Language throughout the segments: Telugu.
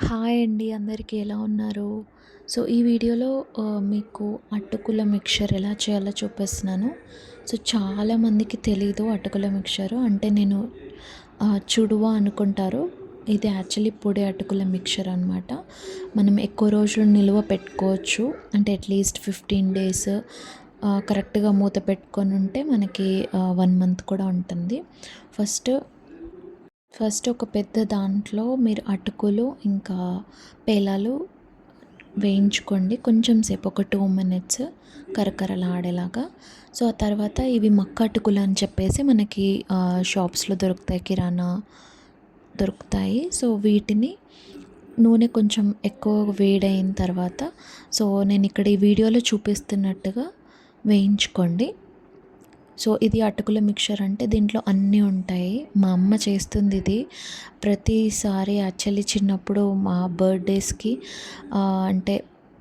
హాయ్ అండి అందరికీ ఎలా ఉన్నారు? సో ఈ వీడియోలో మీకు అటుకుల మిక్చర్ ఎలా చేయాలో చూపిస్తున్నాను. సో చాలామందికి తెలీదు అటుకుల మిక్చరు. అంటే నేను ఆహ్, చుడువ అనుకుంటారు. ఇది యాక్చువల్లీ పొడి అటుకుల మిక్చర్ అనమాట మనం ఎక్కువ రోజులు నిల్వ పెట్టుకోవచ్చు. అంటే అట్లీస్ట్ ఫిఫ్టీన్ డేస్ కరెక్ట్గా మూత పెట్టుకొని ఉంటే మనకి వన్ మంత్ కూడా ఉంటుంది. ఫస్ట్ ఫస్ట్ ఒక పెద్ద దాంట్లో మీరు అటుకులు ఇంకా పేలాలు వేయించుకోండి. కొంచెం సేపు ఒక టూ మినిట్స్ కరకరలాడేలాగా. సో ఆ తర్వాత ఇవి మక్క అటుకులు అని చెప్పేసి మనకి షాప్స్లో దొరుకుతాయి కిరాణా దొరుకుతాయి. సో వీటిని నూనె కొంచెం ఎక్కువ వేడైన తర్వాత సో నేను ఇక్కడ ఈ వీడియోలో చూపిస్తున్నట్టుగా వేయించుకోండి. సో ఇది అటుకుల మిక్చర్ అంటే దీంట్లో అన్నీ ఉంటాయి. మా అమ్మ చేస్తుంది ఇది. ప్రతిసారి యాక్చువల్లీ చిన్నప్పుడు మా బర్త్డేస్కి అంటే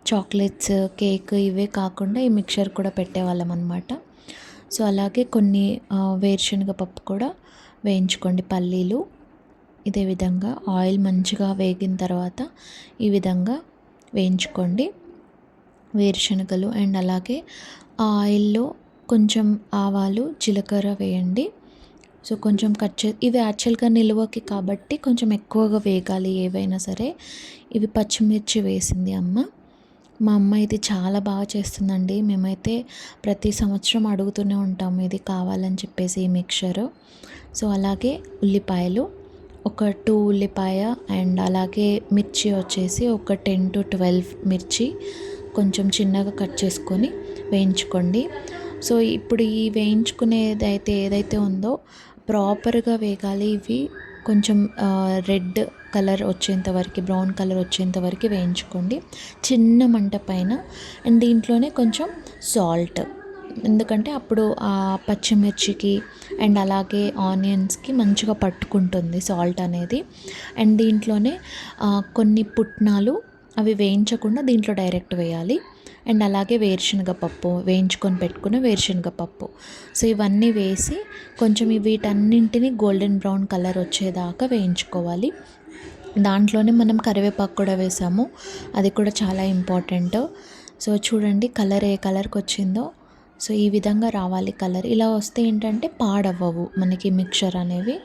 చాక్లెట్స్ కేక్ ఇవే కాకుండా ఈ మిక్చర్ కూడా పెట్టేవాళ్ళం అనమాట సో అలాగే కొన్ని వేరుశనగ పప్పు కూడా వేయించుకోండి పల్లీలు. ఇదే విధంగా ఆయిల్ మంచిగా వేగిన తర్వాత ఈ విధంగా వేయించుకోండి వేరుశనగలు. అండ్ అలాగే ఆ ఆయిల్లో కొంచెం ఆవాలు జీలకర్ర వేయండి. సో కొంచెం కట్ చే ఇవి యాక్చువల్గా నిల్వకి కాబట్టి కొంచెం ఎక్కువగా వేగాలి ఏవైనా సరే. ఇవి పచ్చిమిర్చి వేసింది అమ్మ. మా అమ్మ ఇది చాలా బాగా చేస్తుందండి. మేమైతే ప్రతి సంవత్సరం అడుగుతూనే ఉంటాము ఇది కావాలని చెప్పేసి ఈ మిక్చర్ సో అలాగే ఉల్లిపాయలు. ఒక టూ ఉల్లిపాయ అండ్ అలాగే మిర్చి వచ్చేసి ఒక టెన్ టు ట్వెల్వ్ మిర్చి కొంచెం చిన్నగా కట్ చేసుకొని వేయించుకోండి. సో ఇప్పుడు ఈ వేయించుకునేది అయితే ఏదైతే ఉందో ప్రాపర్గా వేగాలి ఇవి కొంచెం రెడ్ కలర్ వచ్చేంత వరకు బ్రౌన్ కలర్ వచ్చేంత వరకు వేయించుకోండి. చిన్న మంట పైన అండ్ దీంట్లోనే కొంచెం సాల్ట్. ఎందుకంటే అప్పుడు ఆ పచ్చిమిర్చికి అండ్ అలాగే ఆనియన్స్కి మంచిగా పట్టుకుంటుంది సాల్ట్ అనేది. అండ్ దీంట్లోనే కొన్ని పుట్నాలు అవి వేయించకుండా దీంట్లో డైరెక్ట్ వేయాలి. అండ్ అలాగే వేరుశనగ పప్పు వేయించుకొని పెట్టుకున్న వేరుశనగ పప్పు సో ఇవన్నీ వేసి కొంచెం వీటన్నింటిని గోల్డెన్ బ్రౌన్ కలర్ వచ్చేదాకా వేయించుకోవాలి. దాంట్లోనే మనం కరివేపాకు కూడా వేసాము. అది కూడా చాలా ఇంపార్టెంట్. సో చూడండి కలర్ ఏ కలర్కి వచ్చిందో. సో ఈ విధంగా రావాలి కలర్. ఇలా వస్తే ఏంటంటే పాడవ్వవు మనకి మిక్చర్ అనేవి.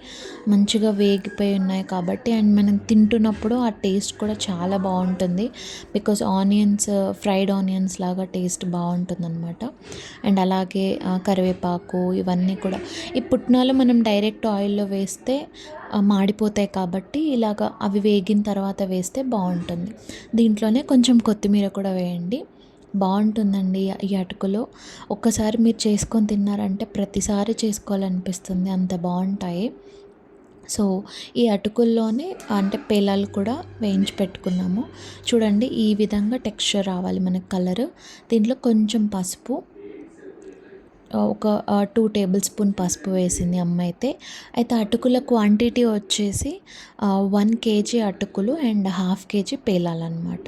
మంచిగా వేగిపోయి ఉన్నాయి కాబట్టి అండ్ మనం తింటున్నప్పుడు ఆ టేస్ట్ కూడా చాలా బాగుంటుంది. బికాస్ ఆనియన్స్ ఫ్రైడ్ ఆనియన్స్ లాగా టేస్ట్ బాగుంటుంది అనమాట అండ్ అలాగే కరివేపాకు ఇవన్నీ కూడా. ఈ పుట్నాలు మనం డైరెక్ట్ ఆయిల్లో వేస్తే మాడిపోతాయి కాబట్టి ఇలాగ అవి వేగిన తర్వాత వేస్తే బాగుంటుంది. దీంట్లోనే కొంచెం కొత్తిమీర కూడా వేయండి. బాగుంటుందండి ఈ అటుకులు. ఒక్కసారి మీరు చేసుకొని తిన్నారంటే ప్రతిసారి చేసుకోవాలనిపిస్తుంది. అంత బాగుంటాయి. సో ఈ అటుకుల్లోనే అంటే పేలాలు కూడా వేయించి పెట్టుకున్నాము. చూడండి ఈ విధంగా టెక్స్చర్ రావాలి మనకి కలర్. దీంట్లో కొంచెం పసుపు ఒక టూ టేబుల్ స్పూన్ పసుపు వేసింది అమ్మ అయితే అయితే అటుకుల క్వాంటిటీ వచ్చేసి వన్ కేజీ అటుకులు అండ్ హాఫ్ కేజీ పేలాలన్నమాట.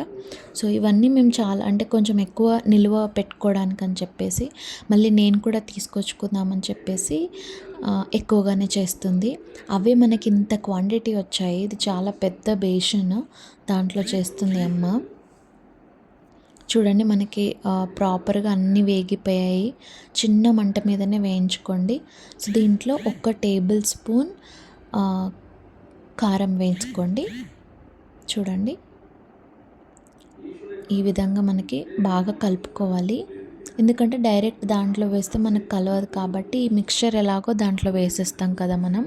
సో ఇవన్నీ మేము చాలా అంటే కొంచెం ఎక్కువ నిల్వ పెట్టుకోవడానికి అని చెప్పేసి మళ్ళీ నేను కూడా తీసుకొచ్చుకుందామని చెప్పేసి ఎక్కువగానే చేస్తుంది. అవే మనకి ఇంత క్వాంటిటీ వచ్చాయి. ఇది చాలా పెద్ద బేషన్ దాంట్లో చేస్తుంది అమ్మ. చూడండి మనకి ప్రాపర్గా అన్నీ వేగిపోయాయి. చిన్న మంట మీదనే వేయించుకోండి. సో దీంట్లో ఒక టేబుల్ స్పూన్ కారం వేయించుకోండి. చూడండి. ఈ విధంగా మనకి బాగా కలుపుకోవాలి. ఎందుకంటే డైరెక్ట్ దాంట్లో వేస్తే మనకు కలవదు కాబట్టి ఈ మిక్చర్ ఎలాగో దాంట్లో వేసేస్తాం కదా మనం.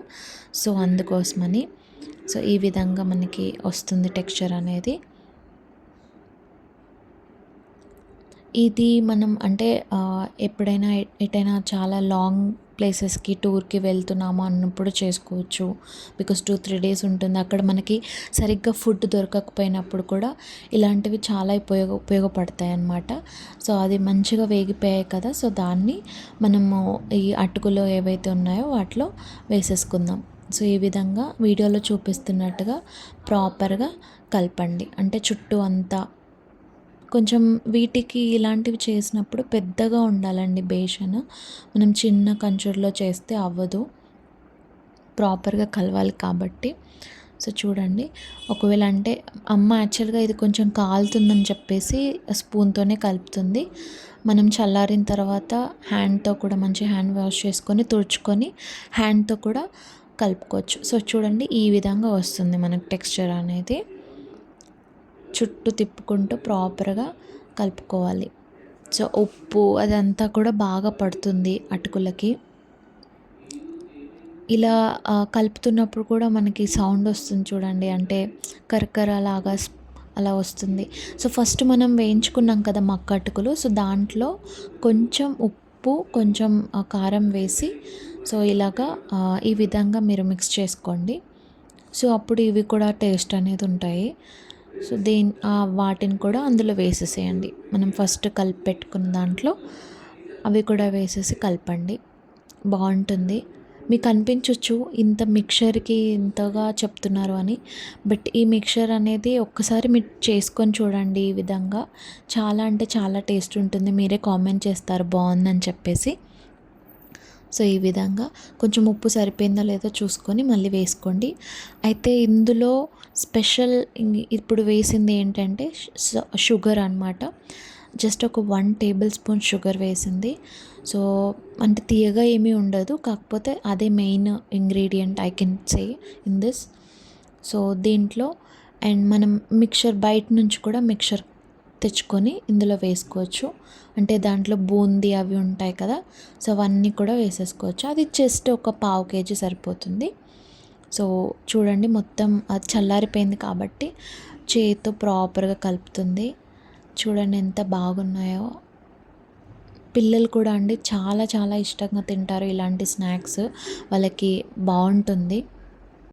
సో అందుకోసమని. సో ఈ విధంగా మనకి వస్తుంది టెక్స్చర్ అనేది. ఇది మనం అంటే ఎప్పుడైనా ఎటైనా చాలా లాంగ్ ప్లేసెస్కి టూర్కి వెళ్తున్నాము అన్నప్పుడు చేసుకోవచ్చు. బికాస్ టూ త్రీ డేస్ ఉంటుంది. అక్కడ మనకి సరిగ్గా ఫుడ్ దొరకకపోయినప్పుడు కూడా ఇలాంటివి చాలా ఉపయోగ ఉపయోగపడతాయి అన్నమాట. సో అది మంచిగా వేగిపోయాయి కదా. సో దాన్ని మనము ఈ అటుకులు ఏవైతే ఉన్నాయో వాటిలో వేసేసుకుందాం. సో ఈ విధంగా వీడియోలో చూపిస్తున్నట్టుగా ప్రాపర్గా కలపండి. అంటే చుట్టూ అంతా కొంచెం వీటికి ఇలాంటివి చేసినప్పుడు పెద్దగా ఉండాలండి బేషన్. మనం చిన్న కంచుడులో చేస్తే అవ్వదు. ప్రాపర్గా కలవాలి కాబట్టి. సో చూడండి. ఒకవేళ అంటే అమ్మ యాక్చువల్గా ఇది కొంచెం కాలుతుందని చెప్పేసి స్పూన్తోనే కలుపుతుంది. మనం చల్లారిన తర్వాత హ్యాండ్తో కూడా మంచి హ్యాండ్ వాష్ చేసుకొని తుడుచుకొని హ్యాండ్తో కూడా కలుపుకోవచ్చు. సో చూడండి ఈ విధంగా వస్తుంది మనకు టెక్స్చర్ అనేది. చుట్టూ తిప్పుకుంటూ ప్రాపర్గా కలుపుకోవాలి. సో ఉప్పు అదంతా కూడా బాగా పడుతుంది అటుకులకి. ఇలా కలుపుతున్నప్పుడు కూడా మనకి సౌండ్ వస్తుంది చూడండి. అంటే కరకర లాగా అలా వస్తుంది. సో ఫస్ట్ మనం వేయించుకున్నాం కదా మక్క అటుకులు. సో దాంట్లో కొంచెం ఉప్పు కొంచెం కారం వేసి సో ఇలాగా ఈ విధంగా మీరు మిక్స్ చేసుకోండి. సో అప్పుడు ఇవి కూడా టేస్ట్ అనేది ఉంటాయి. సో దీని వాటిని కూడా అందులో వేసేసేయండి. మనం ఫస్ట్ కలిపి పెట్టుకున్న దాంట్లో అవి కూడా వేసేసి కలపండి. బాగుంటుంది. మీకు అనిపించవచ్చు ఇంత మిక్చర్కి ఇంతగా చెప్తున్నారు అని బట్ ఈ మిక్చర్ అనేది ఒక్కసారి మీరు చేసుకొని చూడండి ఈ విధంగా. చాలా అంటే చాలా టేస్ట్ ఉంటుంది. మీరే కామెంట్ చేస్తారు బాగుందని చెప్పేసి. సో ఈ విధంగా కొంచెం ఉప్పు సరిపోయిందో లేదో చూసుకొని మళ్ళీ వేసుకోండి. అయితే ఇందులో స్పెషల్ ఇప్పుడు వేసింది ఏంటంటే షుగర్ అనమాట జస్ట్ ఒక వన్ టేబుల్ స్పూన్ షుగర్ వేసింది. సో అంటే తీయగా ఏమీ ఉండదు. కాకపోతే అదే main ingredient I can say in this. So దీంట్లో అండ్ మనం మిక్చర్ బయట నుంచి కూడా మిక్చర్ తెచ్చుకొని ఇందులో వేసుకోవచ్చు. అంటే దాంట్లో బూందీ అవి ఉంటాయి కదా సో అవన్నీ కూడా వేసేసుకోవచ్చు. అది జస్ట్ ఒక పావు కేజీ సరిపోతుంది. సో చూడండి మొత్తం అది చల్లారిపోయింది కాబట్టి చేతితో ప్రాపర్గా కలుపుతుంది. చూడండి ఎంత బాగున్నాయో. పిల్లలు కూడా అండి చాలా చాలా ఇష్టంగా తింటారు ఇలాంటి స్నాక్స్. వాళ్ళకి బాగుంటుంది.